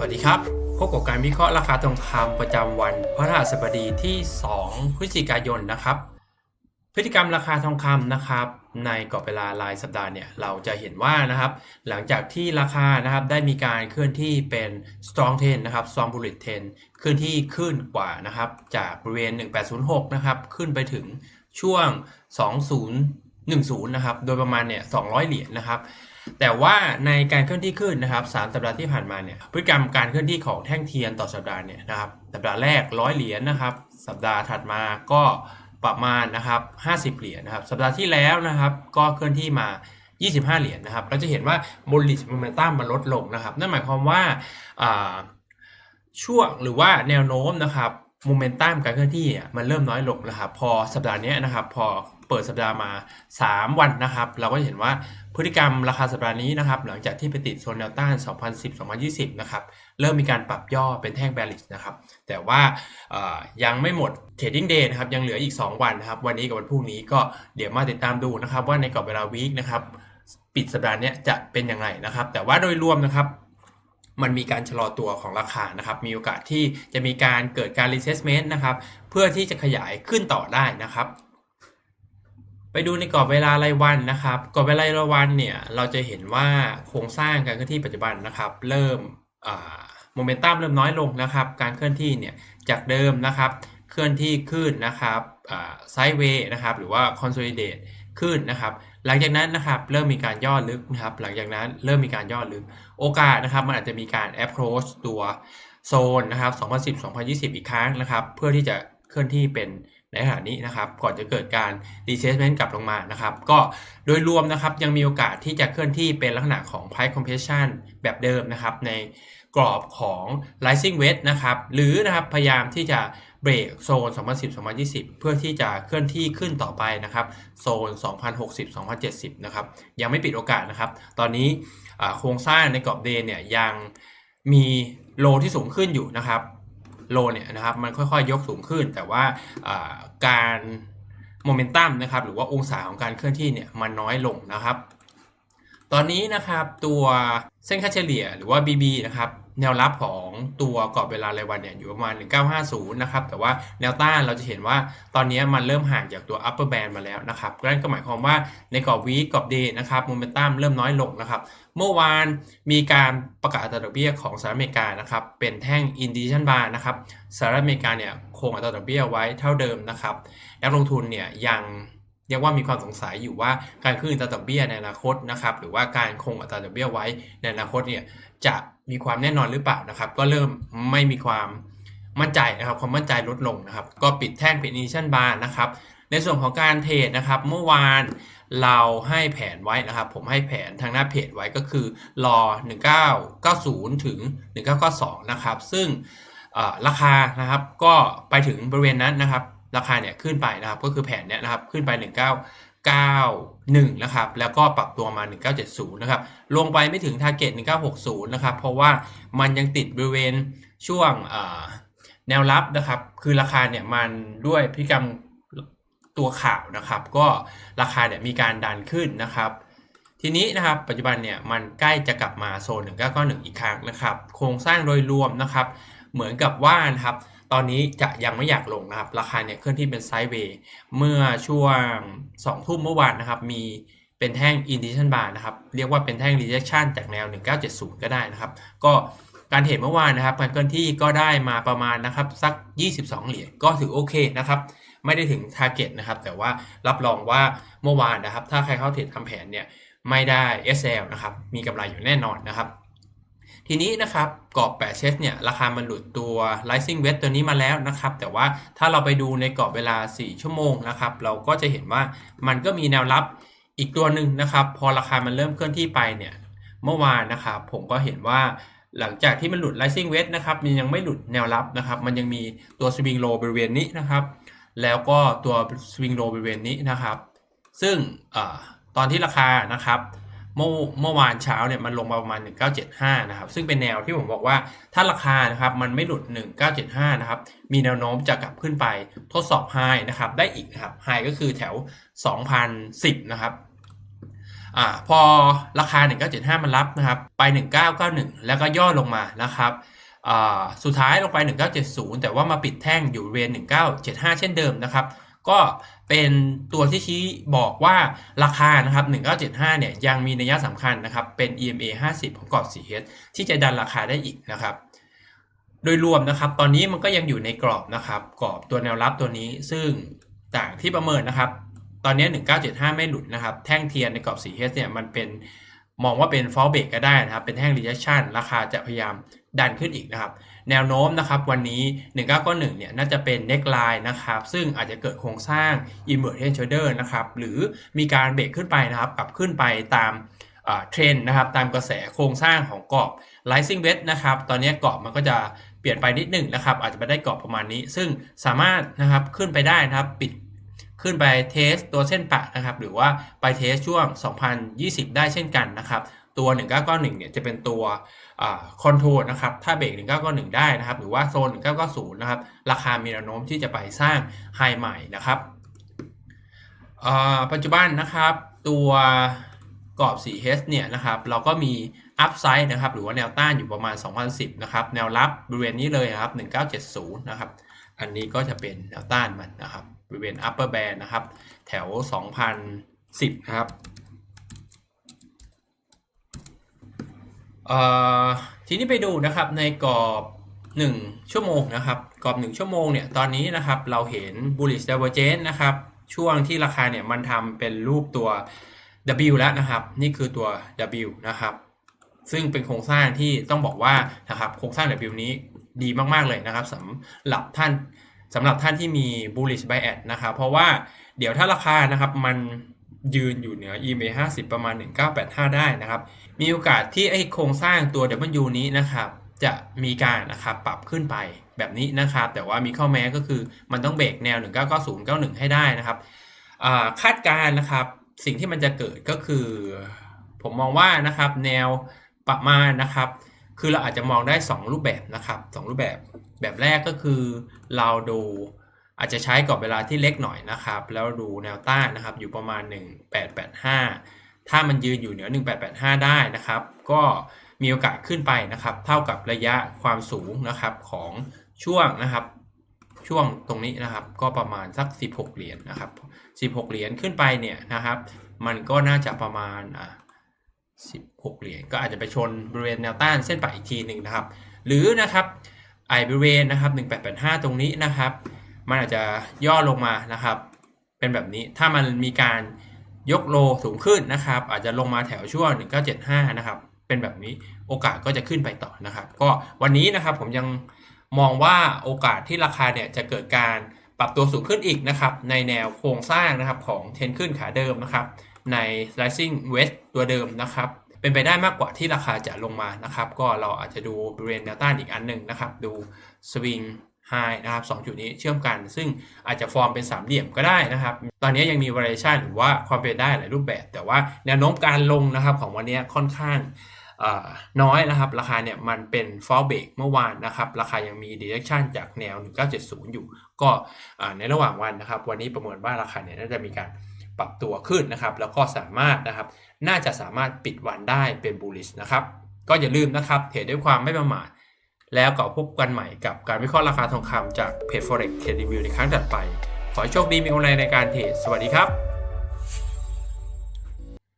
สวัสดีครับ พบกับการวิเคราะห์ราคาทองคำประจำวันพฤหัสบดีที่ 2 พฤศจิกายนนะครับ พฤติกรรมราคาทองคำนะครับ ในกรอบเวลารายสัปดาห์เนี่ยเราจะเห็นว่านะครับ หลังจากที่ราคานะครับได้มีการเคลื่อนที่เป็น strong trend นะครับ strong bullish trend เคลื่อนที่ขึ้นกว่านะครับ จากบริเวณ 1806 นะครับ ขึ้นไปถึงช่วง 2010 นะครับ โดยประมาณเนี่ย 200 เหรียญนะครับ แต่ว่าในการเคลื่อนที่ขึ้นนะครับสามสัปดาห์ที่ผ่านมาเนี่ยพฤติกรรมการเคลื่อนที่ของแท่งเทียนต่อสัปดาห์เนี่ยนะครับสัปดาห์แรกร้อยเหรียญนะครับ สัปดาห์ถัดมาก็ประมาณนะครับ 50 เหรียญนะครับ สัปดาห์ที่แล้วนะครับ ก็เคลื่อนที่มา 25 เหรียญนะครับ เราจะเห็นว่า bullish momentum มันลดลงนะครับ นั่นหมายความว่าช่วงหรือว่าแนวโน้มนะครับ โมเมนตัมการเคลื่อนที่มันเริ่มน้อยลงนะครับพอสัปดาห์นี้นะครับพอเปิดสัปดาห์มา 3 วันนะครับ เราก็เห็นว่าพฤติกรรมราคาสัปดาห์นี้นะครับ หลังจากที่ไปติดโซนแนวต้าน 2010-2020 นะครับ เริ่มมีการปรับย่อเป็นแท่ง bearish นะครับ แต่ว่ายังไม่หมด trading day นะครับ ยังเหลืออีก 2 วันนะครับ วันนี้กับวันพรุ่งนี้ก็เดี๋ยวมาติดตามดูนะครับ ว่าในกรอบเวลาวีคนะครับ ปิดสัปดาห์นี้จะเป็นยังไงนะครับ แต่ว่าโดยรวมนะครับ มันมีการชะลอตัวของราคานะครับ มีโอกาสที่จะมีการเกิดการ retracement นะครับ เพื่อที่จะขยายขึ้นต่อได้นะครับ ไปดูในกรอบเวลารายวันนะครับ กรอบเวลารายวันเนี่ย เราจะเห็นว่าโครงสร้างการเคลื่อนที่ปัจจุบันนะครับ เริ่มโมเมนตัมเริ่มน้อยลงนะครับ การเคลื่อนที่เนี่ย จากเดิมนะครับ เคลื่อนที่ขึ้นนะครับไซด์เวย์นะครับ หรือว่า consolidate ขึ้นนะครับ หลังจากนั้นนะครับเริ่มมีการย่อลึกนะครับ หลังจากนั้นเริ่มมีการย่อลึก โอกาสนะครับมันอาจจะมีการ approach ตัวโซนนะครับ 2010-2020 อีกครั้งนะครับ เพื่อที่จะเคลื่อนที่เป็นในขณะนี้นะครับ ก่อนจะเกิดการ retracement กลับลงมานะครับ ก็โดยรวมนะครับยังมีโอกาสที่จะเคลื่อนที่เป็นลักษณะของ price compression แบบเดิมนะครับ ในกรอบของ rising wedge นะครับ หรือนะครับพยายามที่จะ เบรกโซน 2010-2020 เพื่อที่จะเคลื่อนที่ขึ้นต่อไปนะครับ โซน 2060-2070 นะครับ ยังไม่ปิดโอกาสนะครับ ตอนนี้โครงสร้างในกรอบเดนเนี่ยยังมีโลที่สูงขึ้นอยู่นะครับ โลเนี่ยนะครับมันค่อยๆยกสูงขึ้น แต่ว่าการโมเมนตัมนะครับหรือว่าองศาของการเคลื่อนที่เนี่ยมันน้อยลงนะครับ ตอนนี้นะครับตัวเส้นค่าเฉลี่ยหรือว่า BB นะครับ แนวรับของตัวกรอบเวลารายวันเนี่ยอยู่ประมาณ 1950 นะครับ แต่ว่าแนวต้านเราจะเห็นว่าตอนนี้มันเริ่มห่างจากตัว upper band มาแล้วนะครับนั่นก็หมายความว่าในกรอบวีกรอบเดย์นะครับโมเมนตัมเริ่มน้อยลงนะครับ เมื่อวานมีการประกาศอัตราดอกเบี้ยของสหรัฐอเมริกานะครับ เป็นแท่ง indication bar นะครับสหรัฐอเมริกาเนี่ยคงอัตราดอกเบี้ยไว้เท่าเดิมนะครับนักลงทุนเนี่ยยังเรียกว่ามีความสงสัยอยู่ว่าการขึ้นอัตราดอกเบี้ยในอนาคตนะครับหรือว่าการคงอัตราดอกเบี้ยไว้ในอนาคตเนี่ยจะ มีความแน่นอนหรือเปล่านะครับ ก็เริ่มไม่มีความมั่นใจนะครับ ความมั่นใจลดลงนะครับ ก็ปิดแท่งเป็น initial bar นะครับ ในส่วนของการเทรดนะครับ เมื่อวานเราให้แผนไว้นะครับ ผมให้แผนทางหน้าเพจไว้ก็คือรอ 1990 ถึง 1992 นะครับ ซึ่งราคานะครับก็ไปถึงบริเวณนั้นนะครับ ราคาเนี่ยขึ้นไปนะครับ ก็คือแผนเนี่ยนะครับขึ้นไป 191นะครับแล้วก็ปรับตัวมา 1970นะครับลงไปไม่ถึง target 1960นะครับเพราะว่ามันยังติดบริเวณช่วงแนวรับนะครับคือราคาเนี่ยมันด้วยพฤติกรรมตัวข่าวนะครับ ก็ราคาเนี่ยมีการดันขึ้นนะครับทีนี้นะครับปัจจุบันเนี่ยมันใกล้จะกลับมาโซน 1991 อีกครั้งนะครับ โครงสร้างโดยรวมนะครับ เหมือนกับว่านะครับ ตอนนี้จะยังไม่อยากลงนะครับ ราคาเนี่ยเคลื่อนที่เป็นไซด์เวย์เมื่อช่วง 2 ทุ่มเมื่อวานนะครับ มีเป็นแท่ง indication bar นะครับ เรียกว่าเป็นแท่ง rejection จากแนว 1970 ก็ได้นะครับ ก็การเทรดเมื่อวานนะครับการเคลื่อนที่ก็ได้มาประมาณนะครับสัก 22 เหรียญก็ถือโอเคนะครับไม่ได้ถึง target นะครับแต่ว่ารับรองว่าเมื่อวานนะครับ ถ้าใครเข้าเทรดทำแผนเนี่ยไม่ได้ SL นะครับมีกำไรอยู่แน่นอนนะครับ ทีนี้นะครับกรอบ8เชสเนี่ยราคามันหลุดตัว rising wedge ตัวนี้มาแล้วนะครับ แต่ว่าถ้าเราไปดูในกรอบเวลา 4 ชั่วโมงนะครับ เราก็จะเห็นว่ามันก็มีแนวรับอีกตัวหนึ่งนะครับ พอราคามันเริ่มเคลื่อนที่ไปเนี่ยเมื่อวานนะครับผมก็เห็นว่าหลังจากที่มันหลุด rising wedge นะครับมันยังไม่หลุดแนวรับนะครับ มันยังมีตัว swing low บริเวณนี้นะครับ แล้วก็ตัว swing low บริเวณนี้นะครับ ซึ่งอตอนที่ราคานะครับ เมื่อเมื่อวานเช้าเนี่ยมันลงมาประมาณ 1975 นะครับ ซึ่งเป็นแนวที่ผมบอกว่าถ้าราคานะครับมันไม่หลุด 1975 นะครับ มีแนวโน้มจะกลับขึ้นไปทดสอบไฮนะครับได้อีกนะครับไฮก็คือแถว 2010 นะครับอ่าพอราคา 1975 มันรับนะครับไป 1991 แล้วก็ย่อลงมานะครับอ่าสุดท้ายลงไป 1970 แต่ว่ามาปิดแท่งอยู่บริเวณ1975 เช่นเดิมนะครับ ก็เป็นตัวที่ชี้บอกว่าราคานะครับ 1975 เนี่ยยังมีนัยสำคัญนะครับ เป็น EMA 50 ของกรอบ 4H ที่จะดันราคาได้อีกนะครับ โดยรวมนะครับ ตอนนี้มันก็ยังอยู่ในกรอบนะครับ กรอบตัวแนวรับตัวนี้ ซึ่งจากที่ประเมินนะครับ ตอนนี้ 1975 ไม่หลุดนะครับ แท่งเทียนในกรอบ 4H เนี่ยมันเป็นมองว่าเป็น fall break ก็ได้นะครับ เป็นแท่ง rejection ราคาจะพยายามดันขึ้นอีกนะครับ แนวโน้มนะครับวันนี้ 1991เนี่ยน่าจะเป็น neckline นะครับซึ่งอาจจะเกิดโครงสร้าง invert head shoulder นะครับหรือมีการเบรกขึ้นไปนะครับกลับขึ้นไปตามเทรนนะครับตามกระแสโครงสร้างของกรอบ rising wedge นะครับตอนนี้กรอบมันก็จะเปลี่ยนไปนิดหนึ่งนะครับอาจจะไปได้กรอบประมาณนี้ ซึ่งสามารถนะครับขึ้นไปได้นะครับปิดขึ้นไปเทสตัวเส้นปะนะครับหรือว่าไปเทสช่วง 2020 ได้เช่นกันนะครับ ตัว 1991 เนี่ยจะเป็นตัวคอนโทรลนะครับ ถ้าเบรก 1991 ได้นะครับ หรือว่าโซน 1990 นะครับ ราคามีแนวโน้มที่จะไปสร้างไฮใหม่นะครับปัจจุบันนะครับ ตัวกรอบ 4H เนี่ยนะครับ เราก็มีอัพไซด์นะครับ หรือว่าแนวต้านอยู่ประมาณ 2010 นะครับ แนวรับบริเวณนี้เลยครับ 1970 นะครับ อันนี้ก็จะเป็นแนวต้านมันนะครับ บริเวณ upper band นะครับ แถว 2010 นะครับ ทีนี้ไปดูนะครับในกรอบ 1 ชั่วโมงนะครับกรอบ 1 ชั่วโมงเนี่ยตอนนี้นะครับเราเห็น bullish divergence นะครับช่วงที่ราคาเนี่ยมันทำเป็นรูปตัว W แล้วนะครับ นี่คือตัว W นะครับ ซึ่งเป็นโครงสร้างที่ต้องบอกว่านะครับโครงสร้าง W นี้ดีมาก ๆ เลยนะครับสำหรับท่านสำหรับท่านที่มี bullish bias นะครับ เพราะว่าเดี๋ยวถ้าราคานะครับมัน ยืนอยู่เหนือ EMA 50 ประมาณ 1985 ได้นะครับ มีโอกาสที่ไอโครงสร้างตัว W นี้นะครับจะมีการนะครับปรับขึ้นไปแบบนี้นะครับ แต่ว่ามีข้อแม้ก็คือมันต้องเบรกแนว 1990 91 ให้ได้นะครับคาดการนะครับสิ่งที่มันจะเกิดก็คือ ผมมองว่านะครับแนวประมาณนะครับ คือเราอาจจะมองได้ 2 รูปแบบนะครับ 2 รูปแบบแบบแรกก็คือเราดู อาจจะใช้กรอบเวลาที่เล็กหน่อยนะครับ แล้วดูแนวต้านนะครับ อยู่ประมาณ 1885 ถ้ามันยืนอยู่เหนือ 1885 ได้นะครับ ก็มีโอกาสขึ้นไปนะครับ เท่ากับระยะความสูงนะครับของช่วงนะครับ ช่วงตรงนี้นะครับ ก็ประมาณสัก 16 เหรียญนนะครับ 16 เหรียญขึ้นไปเนี่ยนะครับ มันก็น่าจะประมาณอะ16 เหรียญก็อาจจะไปชนบริเวณแนวต้านเส้นปะอีกทีหนึ่งนะครับ หรือนะครับไอบริเวณนะครับ 1885 ตรงนี้นะครับ มันอาจจะย่อลงมานะครับ เป็นแบบนี้ถ้ามันมีการยกโลสูงขึ้นนะครับ อาจจะลงมาแถวช่วง 1975 นะครับ เป็นแบบนี้โอกาสก็จะขึ้นไปต่อนะครับ ก็วันนี้นะครับผมยังมองว่าโอกาสที่ราคาเนี่ยจะเกิดการปรับตัวสูงขึ้นอีกนะครับ ในแนวโครงสร้างนะครับของเทนขึ้นขาเดิมนะครับ ใน rising west ตัวเดิมนะครับ เป็นไปได้มากกว่าที่ราคาจะลงมานะครับ ก็เราอาจจะดูบริเวณแนวต้านอีกอันหนึ่งนะครับ ดูส ไฮนะครับสองจุดนี้เชื่อมกัน ซึ่งอาจจะฟอร์มเป็นสามเหลี่ยมก็ได้นะครับ ตอนนี้ยังมี variation หรือว่าความเป็นได้หลายรูปแบบ แต่ว่าแนวโน้มการลงนะครับของวันนี้ค่อนข้างน้อยนะครับ ราคาเนี่ยมันเป็น fall break เมื่อวานนะครับ ราคายังมี direction จากแนว 1970 อยู่ ก็ในระหว่างวันนะครับ วันนี้ประเมินว่าราคาเนี่ยน่าจะมีการปรับตัวขึ้นนะครับ แล้วก็สามารถนะครับ น่าจะสามารถปิดวันได้เป็น bullish นะครับ ก็อย่าลืมนะครับเทรดด้วยความไม่ประมาท แล้วก็พบกันใหม่กับการวิเคราะห์ราคาทองคำจากเพจ forex trade review ในครั้งถัดไป ขอโชคดีมีกำไรในการเทรดสวัสดีครับ